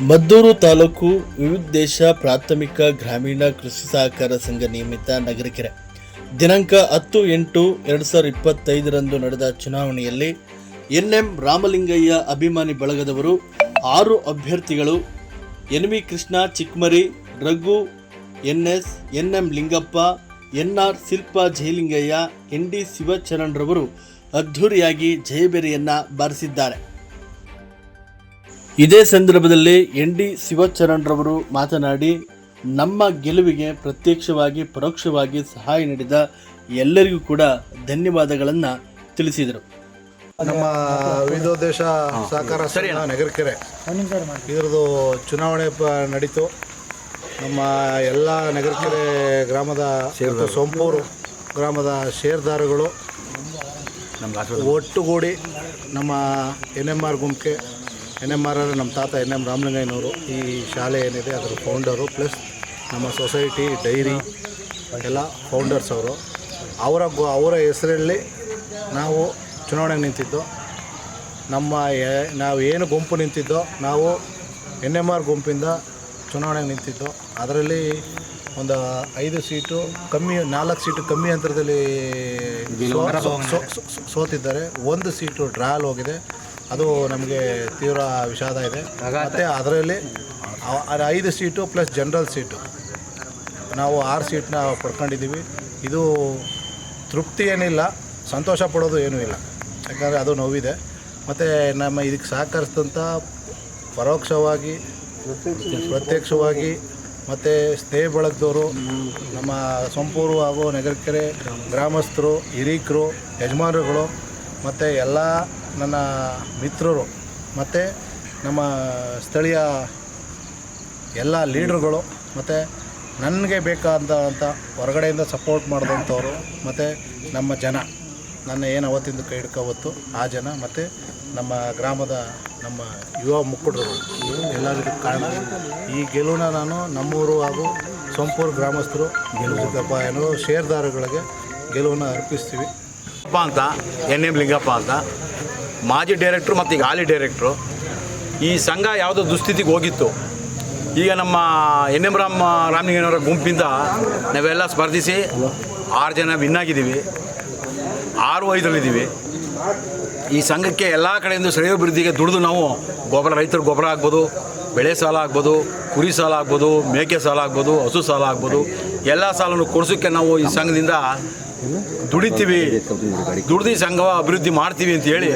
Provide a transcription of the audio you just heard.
ಮದ್ದೂರು ತಾಲೂಕು ವಿವಿಧೇಶ ಪ್ರಾಥಮಿಕ ಗ್ರಾಮೀಣ ಕೃಷಿ ಸಹಕಾರ ಸಂಘ ನಿಯಮಿತ ನಗರಕೆರೆ. ದಿನಾಂಕ ಹತ್ತು ಎಂಟು ಎರಡು ಸಾವಿರದ ಇಪ್ಪತ್ತೈದರಂದು ನಡೆದ ಚುನಾವಣೆಯಲ್ಲಿ ಎನ್ಎಂ ರಾಮಲಿಂಗಯ್ಯ ಅಭಿಮಾನಿ ಬಳಗದವರು ಆರು ಅಭ್ಯರ್ಥಿಗಳು N V Krishna Chikmari Raghu, NS, NM Lingappa, NR Shilpa Jayalingaiah N D ಶಿವಚರಣ್ರವರು ಅದ್ಧೂರಿಯಾಗಿ ಜಯಬೇರಿಯನ್ನ ಬಾರಿಸಿದ್ದಾರೆ. ಇದೇ ಸಂದರ್ಭದಲ್ಲಿ ಎನ್ ಡಿ ಶಿವಚರಣ್ರವರು ಮಾತನಾಡಿ ನಮ್ಮ ಗೆಲುವಿಗೆ ಪ್ರತ್ಯಕ್ಷವಾಗಿ ಪರೋಕ್ಷವಾಗಿ ಸಹಾಯ ನೀಡಿದ ಎಲ್ಲರಿಗೂ ಕೂಡ ಧನ್ಯವಾದಗಳನ್ನು ತಿಳಿಸಿದರು. ನಮ್ಮ ವಿವಿಧೋದ್ದೇಶ ಸಹಕಾರ ಸಂಘ ನಗರಕೆರೆ ಇದರದ್ದು ಚುನಾವಣೆ ಪ ನಡೀತು. ನಮ್ಮ ಎಲ್ಲ ನಗರಕೆರೆ ಗ್ರಾಮದ ಸೋಂಪೂರು ಗ್ರಾಮದ ಷೇರ್ದಾರುಗಳು ಒಟ್ಟುಗೂಡಿ ನಮ್ಮ ಎನ್ ಎಂ ಆರ್ ಗುಂಪಿಗೆ ಎನ್ ಎಂ ಆರ್ ನಮ್ಮ ತಾತ ಎನ್ ಎಂ ರಾಮಲಿಂಗಯ್ಯನವರು ಈ ಶಾಲೆ ಏನಿದೆ, ಅದರ ಫೌಂಡರು ಪ್ಲಸ್ ನಮ್ಮ ಸೊಸೈಟಿ ಡೈರಿ ಎಲ್ಲ ಫೌಂಡರ್ಸ್ ಅವರು. ಅವರ ಅವರ ಹೆಸರಲ್ಲಿ ನಾವು ಚುನಾವಣೆಗೆ ನಿಂತಿದ್ದು. ನಮ್ಮ ನಾವು ಏನು ಗುಂಪು ನಿಂತಿದ್ದೋ, ನಾವು ಎನ್ ಎಂ ಆರ್ ಗುಂಪಿಂದ ಚುನಾವಣೆಗೆ ನಿಂತಿದ್ದು. ಅದರಲ್ಲಿ ಒಂದು ಐದು ಸೀಟು ಕಮ್ಮಿ, ನಾಲ್ಕು ಸೀಟು ಕಮ್ಮಿ ಅಂತರದಲ್ಲಿ ಸೋತಿದ್ದಾರೆ. ಒಂದು ಸೀಟು ಡ್ರಾಲ್ ಹೋಗಿದೆ. ಅದು ನಮಗೆ ತೀವ್ರ ವಿಷಾದ ಇದೆ. ಮತ್ತು ಅದರಲ್ಲಿ ಐದು ಸೀಟು ಪ್ಲಸ್ ಜನರಲ್ ಸೀಟು. ನಾವು ಆರು ಸೀಟ್ನ ಪಡ್ಕೊಂಡಿದ್ದೀವಿ. ಇದು ತೃಪ್ತಿ ಏನಿಲ್ಲ ಸಂತೋಷ ಪಡೋದು ಏನೂ ಇಲ್ಲ. ಯಾಕಂದರೆ ಅದು ನೋವಿದೆ. ಮತ್ತು ನಮ್ಮ ಇದಕ್ಕೆ ಸಹಕರಿಸಿದಂಥ ಪರೋಕ್ಷವಾಗಿ ಪ್ರತ್ಯಕ್ಷವಾಗಿ ಮತ್ತು ಸ್ನೇಹ ಬಳಗದವರು ನಮ್ಮ ಸಂಪೂರ್ಣ ಹಾಗೂ ನಗರಕೆರೆ ಗ್ರಾಮಸ್ಥರು ಹಿರೀಕರು ಯಜಮಾನರುಗಳು ಮತ್ತು ಎಲ್ಲ ನನ್ನ ಮಿತ್ರರು ಮತ್ತು ನಮ್ಮ ಸ್ಥಳೀಯ ಎಲ್ಲ ಲೀಡ್ರುಗಳು ಮತ್ತು ನನಗೆ ಬೇಕಾದಂಥ ಹೊರಗಡೆಯಿಂದ ಸಪೋರ್ಟ್ ಮಾಡಿದಂಥವ್ರು ಮತ್ತು ನಮ್ಮ ಜನ. ನನ್ನ ಏನು ಅವತ್ತಿಂದ ಕೈ ಹಿಡ್ಕೋವತ್ತು ಆ ಜನ ಮತ್ತು ನಮ್ಮ ಗ್ರಾಮದ ನಮ್ಮ ಯುವ ಮುಖಂಡರು ಎಲ್ಲರಿಗೂ ಕಾರಣ. ಈ ಗೆಲುವನ್ನ ನಾನು ನಮ್ಮೂರು ಹಾಗೂ ಸೋಂಪೂರು ಗ್ರಾಮಸ್ಥರು ಗೆಲುವು ಏನೋ ಷೇರ್ದಾರಗಳಿಗೆ ಗೆಲುವನ್ನು ಅರ್ಪಿಸ್ತೀವಿ. ಅಪ್ಪ ಅಂತ, ಎನ್ ಎಂ ಲಿಂಗಪ್ಪ ಅಂತ. ಮಾಜಿ ಡೈರೆಕ್ಟ್ರು ಮತ್ತು ಈಗ ಹಾಲಿ ಡೈರೆಕ್ಟ್ರು. ಈ ಸಂಘ ಯಾವುದೋ ದುಸ್ಥಿತಿಗೆ ಹೋಗಿತ್ತು. ಈಗ ನಮ್ಮ ಎನ್ ಎಂ ರಾಮ್ ರಾಮಲಿಂಗನವರ ಗುಂಪಿಂದ ನಾವೆಲ್ಲ ಸ್ಪರ್ಧಿಸಿ ಆರು ಜನ ವಿನ್ ಆಗಿದ್ದೀವಿ. ಆರು ಐದರಲ್ಲಿದ್ದೀವಿ. ಈ ಸಂಘಕ್ಕೆ ಎಲ್ಲ ಕಡೆಯಿಂದ ಶ್ರೇಯೋಭಿವೃದ್ಧಿಗೆ ದುಡಿದು ನಾವು ಗೊಬ್ಬರ, ರೈತರು ಗೊಬ್ಬರ ಆಗ್ಬೋದು, ಬೆಳೆ ಸಾಲ ಆಗ್ಬೋದು ಕುರಿ ಸಾಲ ಆಗ್ಬೋದು, ಮೇಕೆ ಸಾಲ ಆಗ್ಬೋದು, ಹಸು ಸಾಲ ಆಗ್ಬೋದು, ಎಲ್ಲ ಸಾಲನ್ನು ಕೊಡಿಸೋಕ್ಕೆ ನಾವು ಈ ಸಂಘದಿಂದ ದುಡಿತೀವಿ. ದುಡ್ದು ಸಂಘ ಅಭಿವೃದ್ಧಿ ಮಾಡ್ತೀವಿ ಅಂತ ಹೇಳಿ.